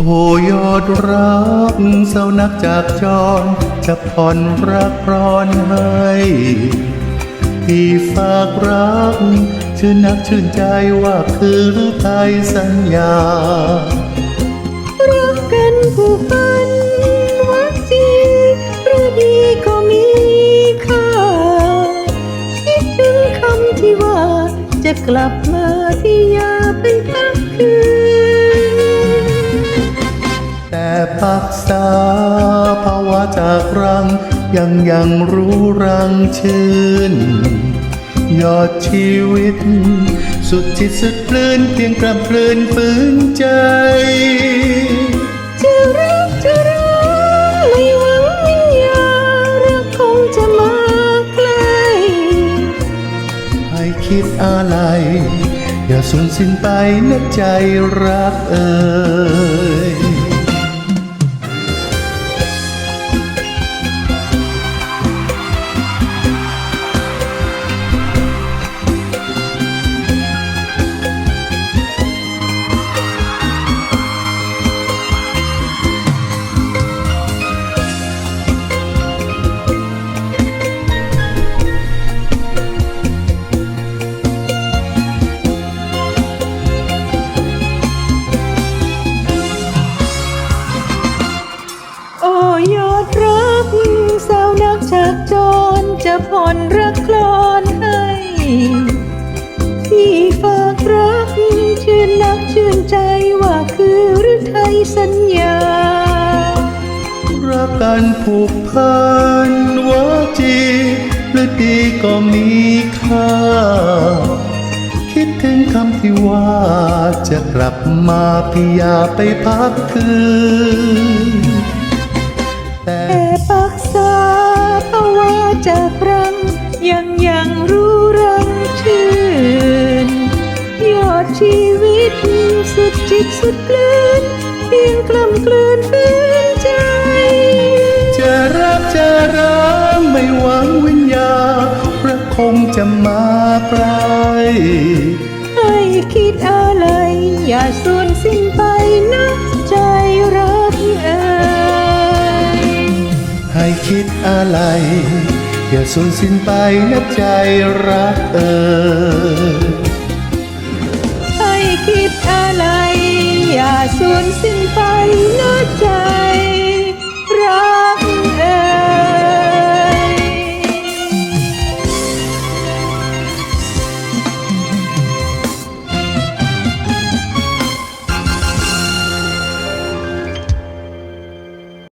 โอ้ยอดรักเศร้านักจากจร จะผ่อนรักร้อนให้ที่ฝากรัก ชื่นนักชื่นใจว่าคือหรือไทยสัญญา รักกันผูกพันวักจีหรือดีก็มีค่า คิดถึงคำที่ว่าจะกลับมาที่ยาเป็นพักคืน แต่ปักษาภาวะจากรัง ยังยังรู้รังชื่น ยอดชีวิต สุดจิตสุดเพลินเพียงกลับเพลินฝืนใจจะรักจะรักไม่หวังวิญญารักคงจะมาใกล้ให้คิดอะไร อย่าสูญสิ้นไปนะใจรักเอ่ย จะผ่อนรักคลอนให้ที่ฝากรักชื่นนักชื่นใจว่าคือหรือไทยสัญญา รักกันผูกพันวาจีหรือดีก็มีค่า คิดถึงคำที่ว่าจะกลับมาพี่อยาไปพักคืนแต่ปักษาภาว ดสุดกลืนเพียงกล่ำกลืนฝืนใจ จะรักจะรักไม่หวังวิญญาพระคงจะมาไกลให้คิดอะไร อย่าสูญสิ้นไปนะใจรักเอ่ยให้คิดอะไร อย่าสูญสิ้นไปนะใจรักเอ่ยให้คิดอะไร อย่าสูญสิ้นไปนะใจ